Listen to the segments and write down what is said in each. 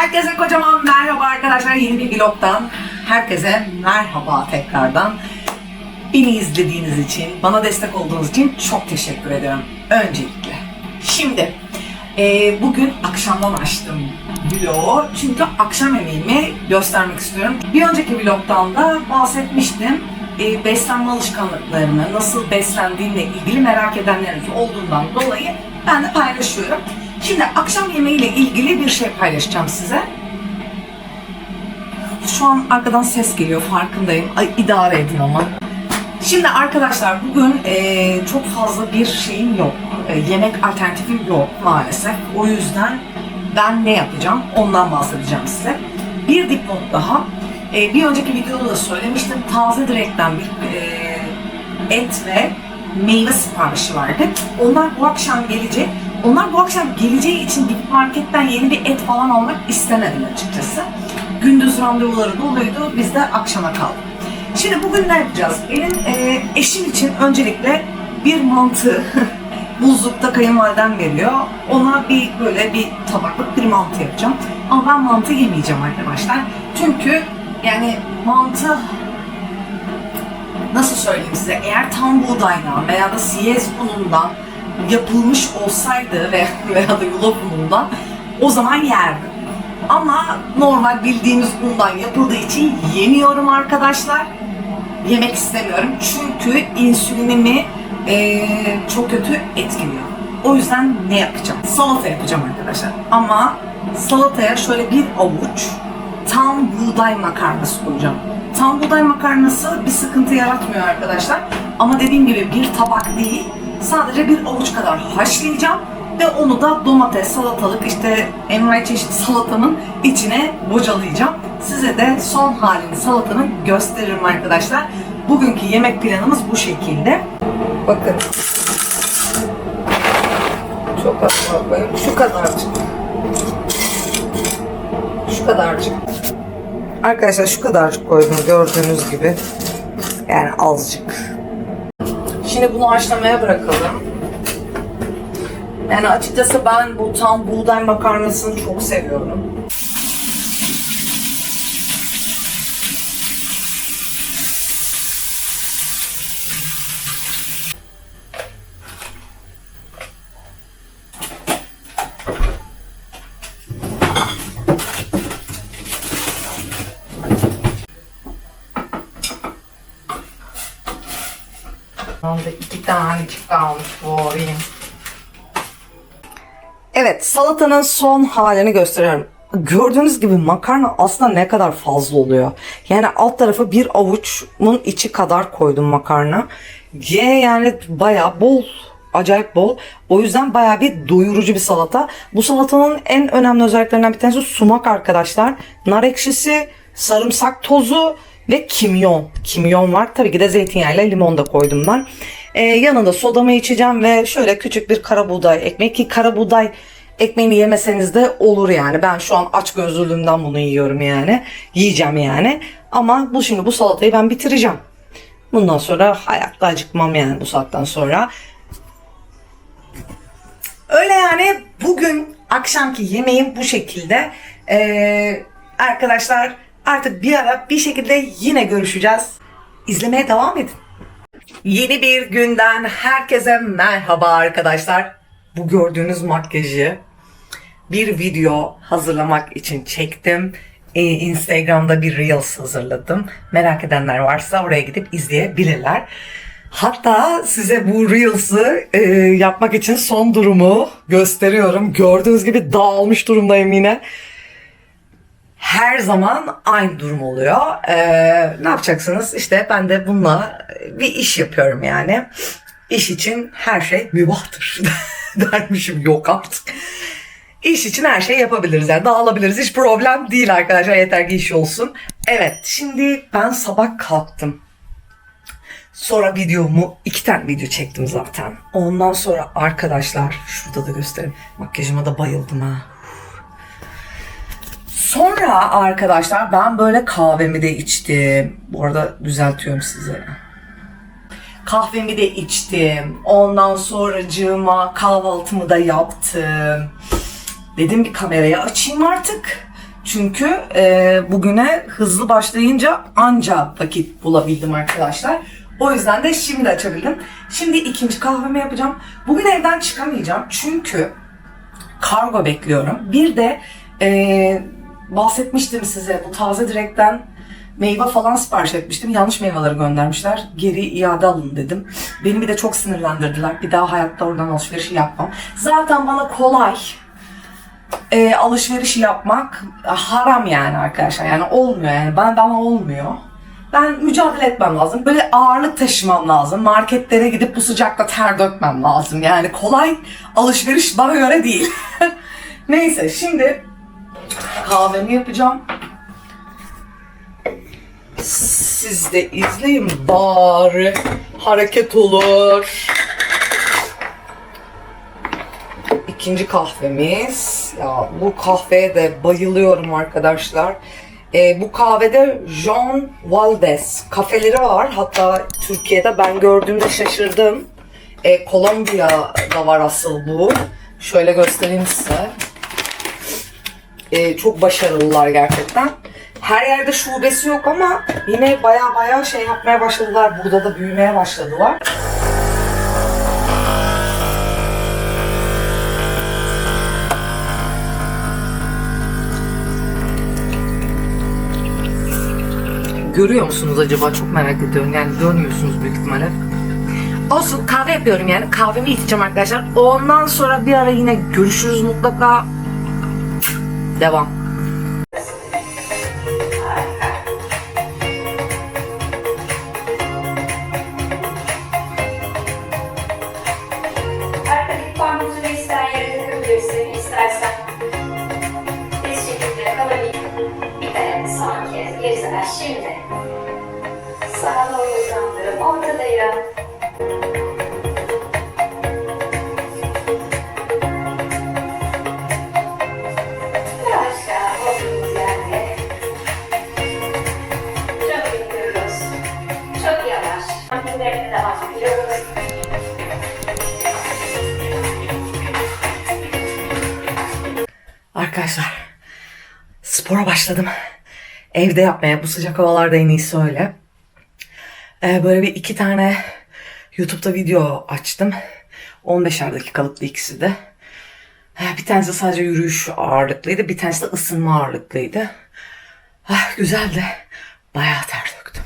Herkese kocaman merhaba arkadaşlar. Yeni bir vlogdan herkese merhaba tekrardan. Beni izlediğiniz için, bana destek olduğunuz için çok teşekkür ederim. Öncelikle. Şimdi, e, bugün akşamdan açtım vlogu. Çünkü akşam yemeğimi göstermek istiyorum. Bir önceki vlogdan da bahsetmiştim. E, beslenme alışkanlıklarımı, nasıl beslendiğimle ilgili merak edenleriniz olduğundan dolayı ben de paylaşıyorum. Şimdi akşam yemeğiyle ilgili bir şey paylaşacağım size. Şu an arkadan ses geliyor farkındayım. Ay idare edin ama. Şimdi arkadaşlar bugün eee, çok fazla bir şeyim yok. E, yemek alternatifim yok maalesef. O yüzden ben ne yapacağım ondan bahsedeceğim size. Bir dipnot daha. E, bir önceki videoda da söylemiştim. Taze direkten bir eee, et ve meyve siparişi vardı. Onlar bu akşam gelecek. Onlar bu akşam geleceği için gidip marketten yeni bir et falan almak istemedim açıkçası. Gündüz randevuları doluydu. Biz de akşama kaldık. Şimdi bugün ne yapacağız? Benim e, eşim için öncelikle bir mantı buzlukta kayınvalidem veriyor. Ona bir böyle bir tabaklık bir mantı yapacağım. Ama ben mantı yemeyeceğim arkadaşlar. Çünkü yani mantı nasıl söyleyeyim size eğer tam buğdaydan veya da siyez unundan yapılmış olsaydı veya, veya da yulaf unundan o zaman yerdim. Ama normal bildiğimiz undan yapıldığı için yemiyorum arkadaşlar. Yemek istemiyorum çünkü insülinimi eee, çok kötü etkiliyor. O yüzden ne yapacağım? Salata yapacağım arkadaşlar. Ama salataya şöyle bir avuç tam buğday makarnası koyacağım. Tam buğday makarnası bir sıkıntı yaratmıyor arkadaşlar. Ama dediğim gibi bir tabak değil, sadece bir avuç kadar haşlayacağım ve onu da domates, salatalık, işte envai çeşit salatamın içine bocalayacağım. Size de son halini salatanın gösteririm arkadaşlar. Bugünkü yemek planımız bu şekilde. Bakın. Çok az koyayım. Şu kadarcık. Şu kadarcık. Arkadaşlar şu kadarcık koydum gördüğünüz gibi. Yani azıcık. Şimdi bunu haşlamaya bırakalım. Yani açıkçası ben bu tam buğday makarnasını çok seviyorum. Anda iki tanecik kalmış doğrayayım. Evet salatanın son halini gösteriyorum. Gördüğünüz gibi makarna aslında ne kadar fazla oluyor. Yani alt tarafı bir avuçun içi kadar koydum makarna. Ye yani bayağı bol acayip bol. O yüzden bayağı bir doyurucu bir salata. Bu salatanın en önemli özelliklerinden bir tanesi sumak arkadaşlar. Nar ekşisi, sarımsak tozu ve kimyon. Kimyon var. Tabii ki de zeytinyağıyla limon da koydum ben. Ee, yanında sodamı içeceğim ve şöyle küçük bir kara buğday ekmeği ki kara buğday ekmeğini yemeseniz de olur yani. Ben şu an aç gözlülüğümden bunu yiyorum yani. Yiyeceğim yani. Ama bu şimdi bu salatayı ben bitireceğim. Bundan sonra hayatta acıkmam yani bu saatten sonra. Öyle yani bugün akşamki yemeğim bu şekilde. Ee, arkadaşlar artık bir ara bir şekilde yine görüşeceğiz. İzlemeye devam edin. Yeni bir günden herkese merhaba arkadaşlar. Bu gördüğünüz makyajı bir video hazırlamak için çektim. Ee, Instagram'da bir Reels hazırladım. Merak edenler varsa oraya gidip izleyebilirler. Hatta size bu Reels'ı e, yapmak için son durumu gösteriyorum. Gördüğünüz gibi dağılmış durumdayım yine her zaman aynı durum oluyor. Ee, ne yapacaksınız? İşte ben de bununla bir iş yapıyorum yani. İş için her şey mübahtır dermişim yok artık. İş için her şey yapabiliriz yani dağılabiliriz hiç problem değil arkadaşlar yeter ki iş olsun. Evet şimdi ben sabah kalktım. Sonra videomu iki tane video çektim zaten. Ondan sonra arkadaşlar şurada da göstereyim. Makyajıma da bayıldım ha. Sonra arkadaşlar ben böyle kahvemi de içtim. Bu arada düzeltiyorum size. Kahvemi de içtim. Ondan sonracığıma kahvaltımı da yaptım. Dedim bir kamerayı açayım artık. Çünkü e, bugüne hızlı başlayınca anca vakit bulabildim arkadaşlar. O yüzden de şimdi açabildim. Şimdi ikinci kahvemi yapacağım. Bugün evden çıkamayacağım çünkü kargo bekliyorum. Bir de e, bahsetmiştim size bu taze direkten meyve falan sipariş etmiştim. Yanlış meyveleri göndermişler. Geri iade alın dedim. Beni bir de çok sinirlendirdiler. Bir daha hayatta oradan alışveriş yapmam. Zaten bana kolay e, alışveriş yapmak haram yani arkadaşlar. Yani olmuyor yani. Ben bana olmuyor. Ben mücadele etmem lazım. Böyle ağırlık taşımam lazım. Marketlere gidip bu sıcakta ter dökmem lazım. Yani kolay alışveriş bana göre değil. Neyse şimdi kahvemi yapacağım. Siz de izleyin bari. Hareket olur. İkinci kahvemiz. Ya bu kahveye de bayılıyorum arkadaşlar. Ee, bu kahvede Jean Valdez kafeleri var. Hatta Türkiye'de ben gördüğümde şaşırdım. Ee, Kolombiya'da var asıl bu. Şöyle göstereyim size. Ee, çok başarılılar gerçekten. Her yerde şubesi yok ama yine baya baya şey yapmaya başladılar. Burada da büyümeye başladılar. Görüyor musunuz acaba? Çok merak ediyorum. Yani görmüyorsunuz büyük ihtimalle. Olsun kahve yapıyorum yani. Kahvemi içeceğim arkadaşlar. Ondan sonra bir ara yine görüşürüz mutlaka. 再往 spora başladım. Evde yapmaya bu sıcak havalarda en iyisi öyle. Ee, böyle bir iki tane YouTube'da video açtım. 15'er dakikalıktı ikisi de. Ee, Bir tanesi sadece yürüyüş ağırlıklıydı. Bir tanesi de ısınma ağırlıklıydı. Ah, güzeldi. Bayağı ter döktüm.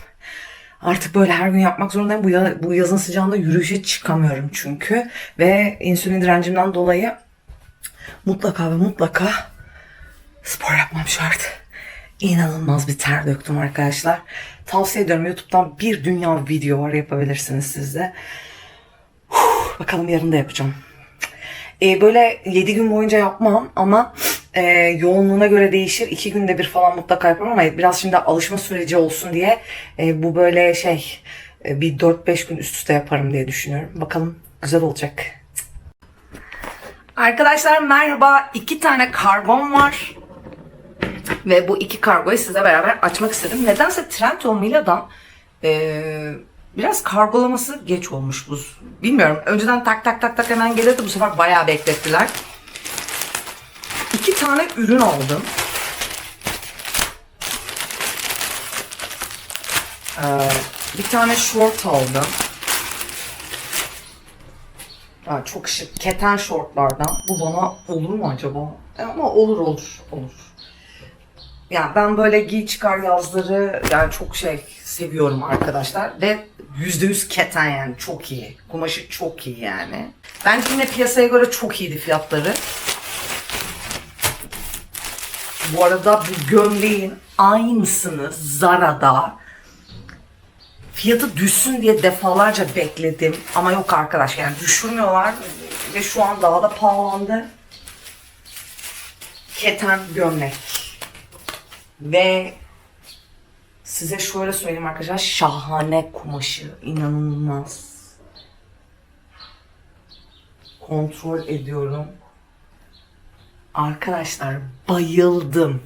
Artık böyle her gün yapmak zorundayım. Bu, ya- bu yazın sıcağında yürüyüşe çıkamıyorum çünkü. Ve insülin direncimden dolayı mutlaka ve mutlaka spor yapmam şart. İnanılmaz bir ter döktüm arkadaşlar. Tavsiye ediyorum YouTube'dan bir dünya video var yapabilirsiniz siz de. Huh, bakalım yarın da yapacağım. Ee, böyle 7 gün boyunca yapmam ama e, yoğunluğuna göre değişir. 2 günde bir falan mutlaka yaparım ama biraz şimdi alışma süreci olsun diye e, bu böyle şey e, bir 4-5 gün üst üste yaparım diye düşünüyorum. Bakalım güzel olacak. Arkadaşlar merhaba. İki tane kargom var. Ve bu iki kargoyu size beraber açmak istedim. Nedense Trendyol Mila'dan eee, biraz kargolaması geç olmuş bu. Bilmiyorum. Önceden tak tak tak tak hemen gelirdi. Bu sefer bayağı beklettiler. İki tane ürün aldım. Eee, bir tane short aldım. Aa, çok şık. Keten şortlardan. Bu bana olur mu acaba? E, Ama olur olur. Olur. Yani ben böyle giy çıkar yazları yani çok şey seviyorum arkadaşlar. Ve %100 keten yani çok iyi. Kumaşı çok iyi yani. Bence yine piyasaya göre çok iyiydi fiyatları. Bu arada bu gömleğin aynısını Zara'da fiyatı düşsün diye defalarca bekledim. Ama yok arkadaş yani düşürmüyorlar ve şu an daha da pahalandı. Keten gömlek. Ve size şöyle söyleyeyim arkadaşlar şahane kumaşı inanılmaz. Kontrol ediyorum. Arkadaşlar bayıldım.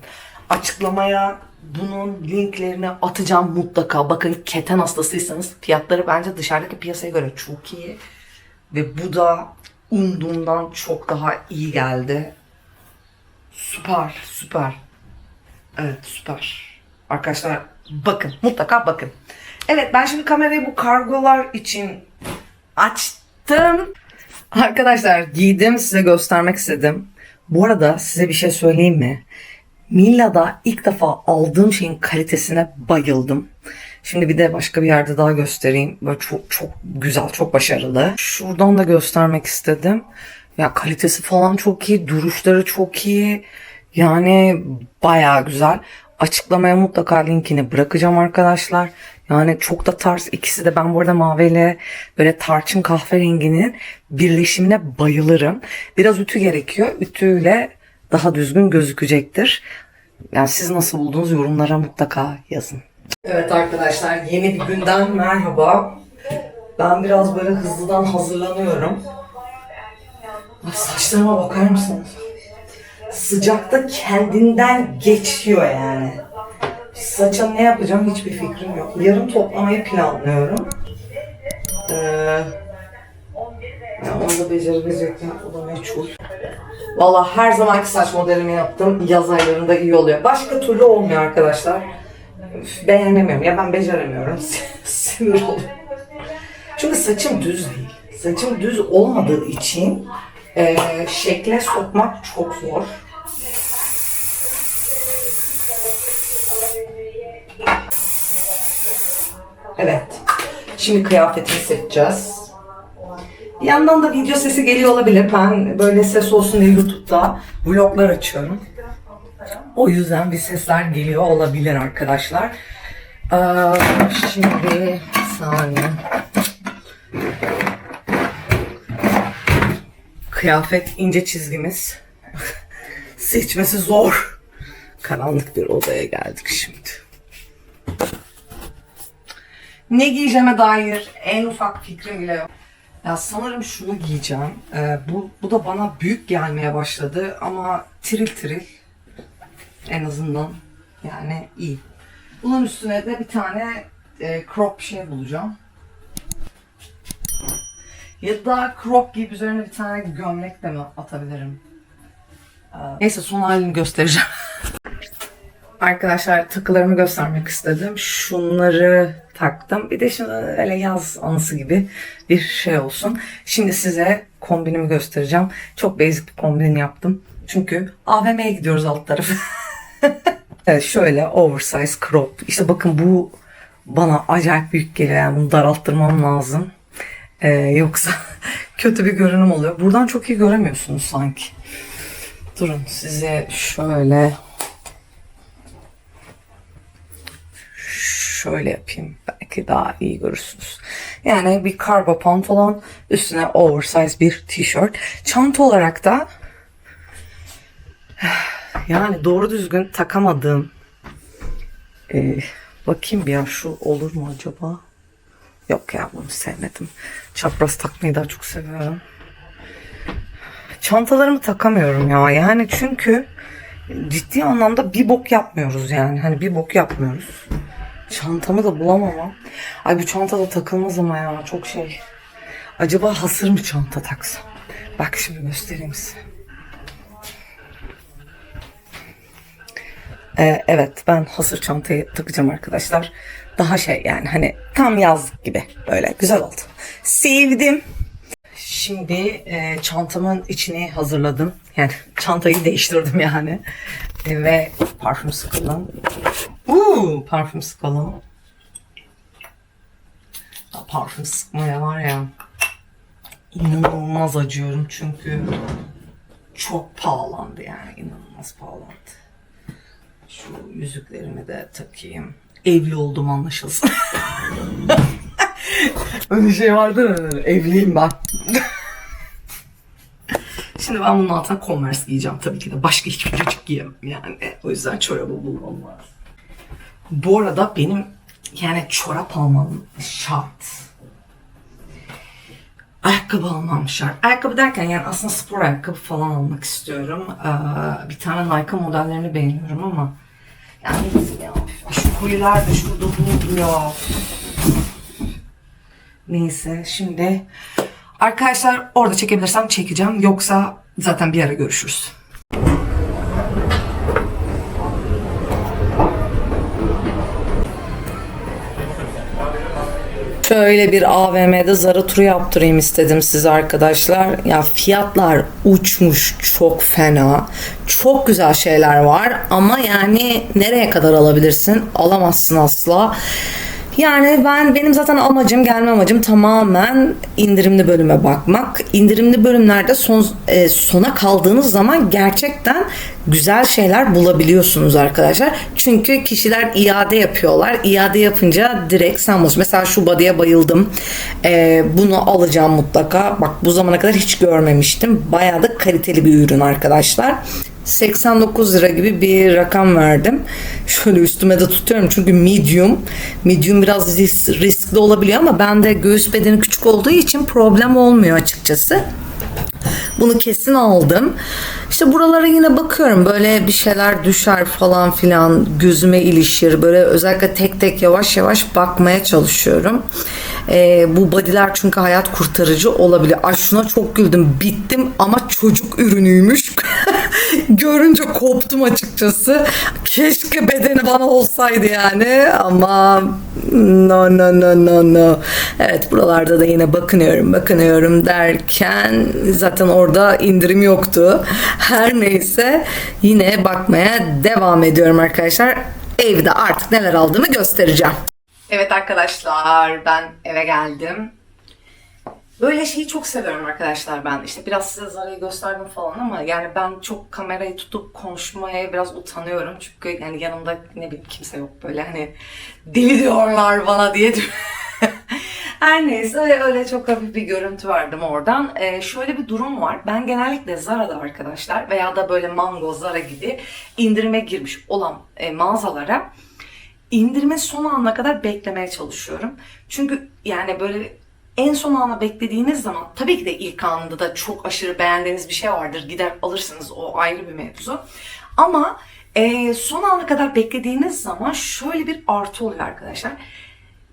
Açıklamaya bunun linklerini atacağım mutlaka. Bakın keten hastasıysanız fiyatları bence dışarıdaki piyasaya göre çok iyi. Ve bu da umduğumdan çok daha iyi geldi. Süper, süper. Evet süper. Arkadaşlar bakın mutlaka bakın. Evet ben şimdi kamerayı bu kargolar için açtım. Arkadaşlar giydim size göstermek istedim. Bu arada size bir şey söyleyeyim mi? Milla'da ilk defa aldığım şeyin kalitesine bayıldım. Şimdi bir de başka bir yerde daha göstereyim. Böyle çok çok güzel, çok başarılı. Şuradan da göstermek istedim. Ya kalitesi falan çok iyi, duruşları çok iyi. Yani bayağı güzel. Açıklamaya mutlaka linkini bırakacağım arkadaşlar. Yani çok da tarz. ikisi de ben bu arada maviyle böyle tarçın kahverenginin birleşimine bayılırım. Biraz ütü gerekiyor. Ütüyle daha düzgün gözükecektir. Yani siz nasıl buldunuz yorumlara mutlaka yazın. Evet arkadaşlar yeni bir günden merhaba. Ben biraz böyle hızlıdan hazırlanıyorum. Ay, saçlarıma bakar mısınız? Sıcakta kendinden geçiyor yani. Saça ne yapacağım hiçbir fikrim yok. Yarın toplamayı planlıyorum. Ee, ya onu da becerebilecek miyim? O da meçhul. Valla her zamanki saç modelimi yaptım. Yaz aylarında iyi oluyor. Başka türlü olmuyor arkadaşlar. Beğenemiyorum. Ya ben beceremiyorum. Sinir oluyorum. Çünkü saçım düz değil. Saçım düz olmadığı için e, şekle sokmak çok zor. Evet. Şimdi kıyafetini seçeceğiz. Bir yandan da video sesi geliyor olabilir. Ben böyle ses olsun diye YouTube'da vloglar açıyorum. O yüzden bir sesler geliyor olabilir arkadaşlar. Ee, şimdi saniye. Kıyafet ince çizgimiz. Seçmesi zor. Karanlık bir odaya geldik şimdi. Ne giyeceğime dair en ufak fikrim bile yok. Ya sanırım şunu giyeceğim. Ee, bu, bu da bana büyük gelmeye başladı ama tiril tiril. En azından yani iyi. Bunun üstüne de bir tane e, crop şey bulacağım. Ya da crop giyip üzerine bir tane gömlek de mi atabilirim? Ee, Neyse son halini göstereceğim. Arkadaşlar takılarımı göstermek istedim. Şunları taktım. Bir de şimdi öyle yaz anısı gibi bir şey olsun. Şimdi size kombinimi göstereceğim. Çok basic bir kombin yaptım. Çünkü AVM'ye gidiyoruz alt tarafı. evet şöyle oversize crop. İşte bakın bu bana acayip büyük geliyor. Yani bunu daralttırmam lazım. Ee, yoksa kötü bir görünüm oluyor. Buradan çok iyi göremiyorsunuz sanki. Durun size şöyle şöyle yapayım. Belki daha iyi görürsünüz. Yani bir kargo pantolon, üstüne oversize bir tişört. Çanta olarak da yani doğru düzgün takamadığım e, bakayım bir ya şu olur mu acaba? Yok ya bunu sevmedim. Çapraz takmayı daha çok seviyorum. Çantalarımı takamıyorum ya. Yani çünkü ciddi anlamda bir bok yapmıyoruz yani. Hani bir bok yapmıyoruz. Çantamı da bulamam. Ay bu çanta da takılmaz ama ya çok şey. Acaba hasır mı çanta taksam? Bak şimdi göstereyim size. Ee, evet ben hasır çantayı takacağım arkadaşlar. Daha şey yani hani tam yaz gibi böyle güzel oldu. Sevdim. Şimdi e, çantamın içini hazırladım. Yani çantayı değiştirdim yani. E, ve parfüm sıkalım. Uuu parfüm sıkalım. Ya, parfüm sıkmaya var ya inanılmaz acıyorum çünkü çok pahalandı yani inanılmaz pahalandı. Şu yüzüklerimi de takayım. Evli oldum anlaşılsın. Öyle şey vardır evliyim ben. Şimdi ben bunun altına Converse giyeceğim tabii ki de. Başka hiçbir çocuk giyemem yani. O yüzden çorabı bulmam lazım. Bu arada benim yani çorap almam şart. Ayakkabı almam şart. Ayakkabı derken yani aslında spor ayakkabı falan almak istiyorum. Ee, bir tane Nike modellerini beğeniyorum ama yani ya, şu koyular da şurada durmuyor. Neyse şimdi arkadaşlar orada çekebilirsem çekeceğim. Yoksa zaten bir ara görüşürüz. Şöyle bir AVM'de Zara turu yaptırayım istedim size arkadaşlar. Ya fiyatlar uçmuş çok fena. Çok güzel şeyler var ama yani nereye kadar alabilirsin? Alamazsın asla. Yani ben benim zaten amacım gelme amacım tamamen indirimli bölüme bakmak. İndirimli bölümlerde son e, sona kaldığınız zaman gerçekten güzel şeyler bulabiliyorsunuz arkadaşlar. Çünkü kişiler iade yapıyorlar. İade yapınca direkt sen buluyorsun. Mesela şu body'ye bayıldım. E, bunu alacağım mutlaka. Bak bu zamana kadar hiç görmemiştim. Bayağı da kaliteli bir ürün arkadaşlar. 89 lira gibi bir rakam verdim. Şöyle üstüme de tutuyorum çünkü medium. Medium biraz ris- riskli olabiliyor ama bende göğüs bedeni küçük olduğu için problem olmuyor açıkçası. Bunu kesin aldım. İşte buralara yine bakıyorum. Böyle bir şeyler düşer falan filan. Gözüme ilişir. Böyle özellikle tek tek yavaş yavaş bakmaya çalışıyorum. Ee, bu bodyler çünkü hayat kurtarıcı olabilir. Ay şuna çok güldüm. Bittim ama çocuk ürünüymüş. Görünce koptum açıkçası. Keşke bedeni bana olsaydı yani. Ama no no no no no. Evet buralarda da yine bakınıyorum bakınıyorum derken zaten orada indirim yoktu. Her neyse yine bakmaya devam ediyorum arkadaşlar. Evde artık neler aldığımı göstereceğim. Evet arkadaşlar ben eve geldim. Böyle şeyi çok seviyorum arkadaşlar ben. İşte biraz size Zara'yı gösterdim falan ama yani ben çok kamerayı tutup konuşmaya biraz utanıyorum. Çünkü yani yanımda ne bileyim kimse yok böyle hani deli diyorlar bana diye. Her neyse öyle çok hafif bir görüntü verdim oradan. Ee, şöyle bir durum var. Ben genellikle Zara'da arkadaşlar veya da böyle Mango, Zara gibi indirime girmiş olan e, mağazalara indirimin son anına kadar beklemeye çalışıyorum. Çünkü yani böyle en son ana beklediğiniz zaman tabii ki de ilk anında da çok aşırı beğendiğiniz bir şey vardır. Gider alırsınız o ayrı bir mevzu. Ama e, son ana kadar beklediğiniz zaman şöyle bir artı oluyor arkadaşlar.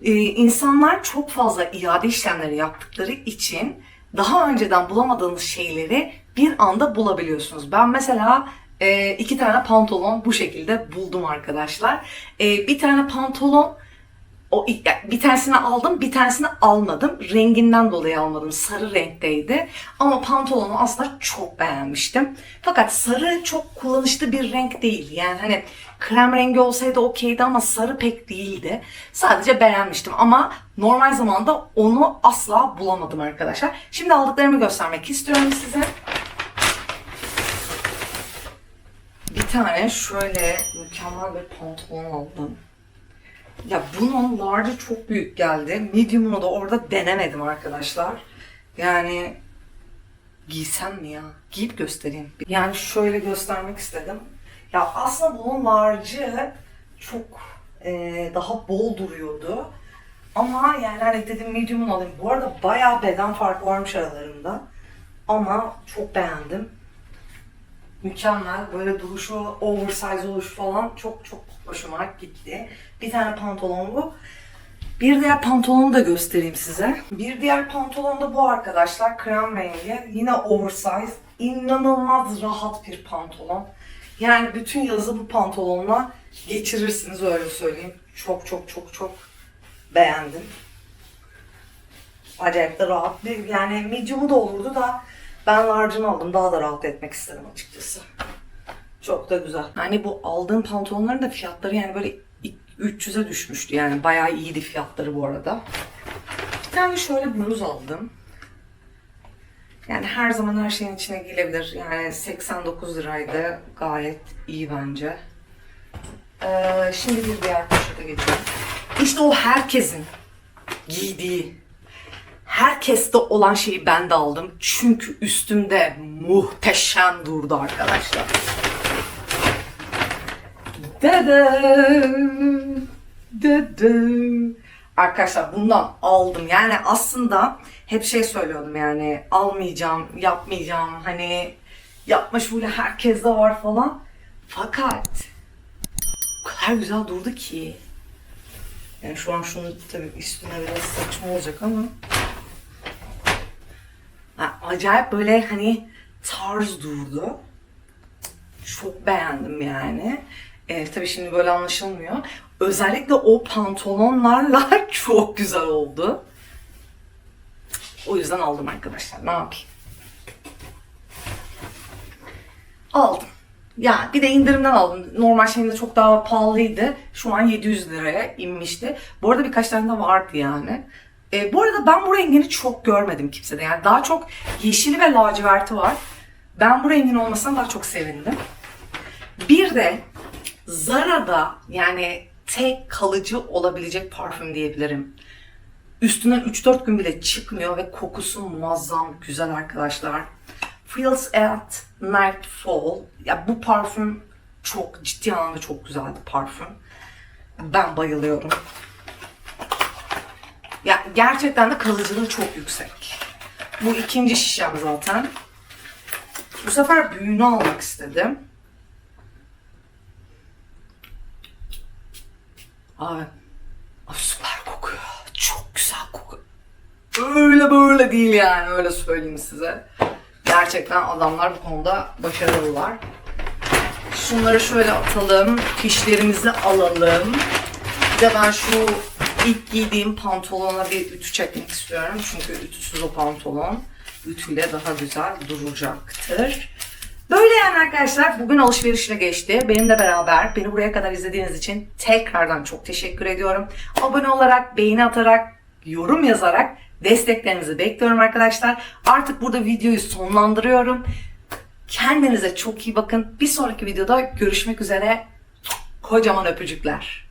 E, insanlar çok fazla iade işlemleri yaptıkları için daha önceden bulamadığınız şeyleri bir anda bulabiliyorsunuz. Ben mesela e, iki tane pantolon bu şekilde buldum arkadaşlar. E, bir tane pantolon o bir tanesini aldım, bir tanesini almadım. Renginden dolayı almadım. Sarı renkteydi. Ama pantolonu aslında çok beğenmiştim. Fakat sarı çok kullanışlı bir renk değil. Yani hani krem rengi olsaydı okeydi ama sarı pek değildi. Sadece beğenmiştim ama normal zamanda onu asla bulamadım arkadaşlar. Şimdi aldıklarımı göstermek istiyorum size. Bir tane şöyle mükemmel bir pantolon aldım. Ya bunun large'ı çok büyük geldi. Medium'unu da orada denemedim arkadaşlar. Yani giysem mi ya? Giyip göstereyim. Yani şöyle göstermek istedim. Ya aslında bunun large'ı çok e, daha bol duruyordu. Ama yani hani dedim medium'unu alayım. Bu arada bayağı beden farkı varmış aralarında. Ama çok beğendim. Mükemmel. Böyle duruşu, oversize oluşu falan çok çok hoşuma gitti. Bir tane pantolon bu. Bir diğer pantolonu da göstereyim size. Bir diğer pantolon da bu arkadaşlar. Krem rengi. Yine oversize. İnanılmaz rahat bir pantolon. Yani bütün yazı bu pantolonla geçirirsiniz öyle söyleyeyim. Çok çok çok çok beğendim. Acayip de rahat bir yani medium'u da olurdu da ben large'ını aldım. Daha da rahat etmek istedim açıkçası. Çok da güzel. Yani bu aldığım pantolonların da fiyatları yani böyle 300'e düşmüştü. Yani bayağı iyiydi fiyatları bu arada. Bir tane şöyle bluz aldım. Yani her zaman her şeyin içine giyilebilir. Yani 89 liraydı. Gayet iyi bence. Ee, şimdi bir diğer poşete geçelim. İşte o herkesin giydiği, herkeste olan şeyi ben de aldım. Çünkü üstümde muhteşem durdu arkadaşlar. Dedem. Dedem. Arkadaşlar bundan aldım. Yani aslında hep şey söylüyordum yani almayacağım, yapmayacağım. Hani yapma şöyle herkeste var falan. Fakat o kadar güzel durdu ki. Yani şu an şunu tabii üstüne biraz saçma olacak ama. Acayip böyle hani tarz durdu. Çok beğendim yani. E, tabii şimdi böyle anlaşılmıyor. Özellikle o pantolonlarla çok güzel oldu. O yüzden aldım arkadaşlar. Ne yapayım? Aldım. Ya bir de indirimden aldım. Normal şeyinde çok daha pahalıydı. Şu an 700 liraya inmişti. Bu arada birkaç tane de vardı yani. E, bu arada ben bu rengini çok görmedim kimsede. Yani daha çok yeşili ve laciverti var. Ben bu rengin olmasına daha çok sevindim. Bir de Zara'da yani tek kalıcı olabilecek parfüm diyebilirim. Üstünden 3-4 gün bile çıkmıyor ve kokusu muazzam güzel arkadaşlar. Feels at Nightfall. Ya bu parfüm çok ciddi anlamda çok güzel bir parfüm. Ben bayılıyorum. Ya gerçekten de kalıcılığı çok yüksek. Bu ikinci şişem zaten. Bu sefer büyüğünü almak istedim. Abi, abi süper kokuyor. Çok güzel kokuyor. Öyle böyle değil yani öyle söyleyeyim size. Gerçekten adamlar bu konuda başarılılar. Şunları şöyle atalım. Fişlerimizi alalım. Bir de ben şu ilk giydiğim pantolona bir ütü çekmek istiyorum. Çünkü ütüsüz o pantolon ütüyle daha güzel duracaktır. Böyle yani arkadaşlar bugün alışverişle geçti. Benimle beraber beni buraya kadar izlediğiniz için tekrardan çok teşekkür ediyorum. Abone olarak, beğeni atarak, yorum yazarak desteklerinizi bekliyorum arkadaşlar. Artık burada videoyu sonlandırıyorum. Kendinize çok iyi bakın. Bir sonraki videoda görüşmek üzere. Kocaman öpücükler.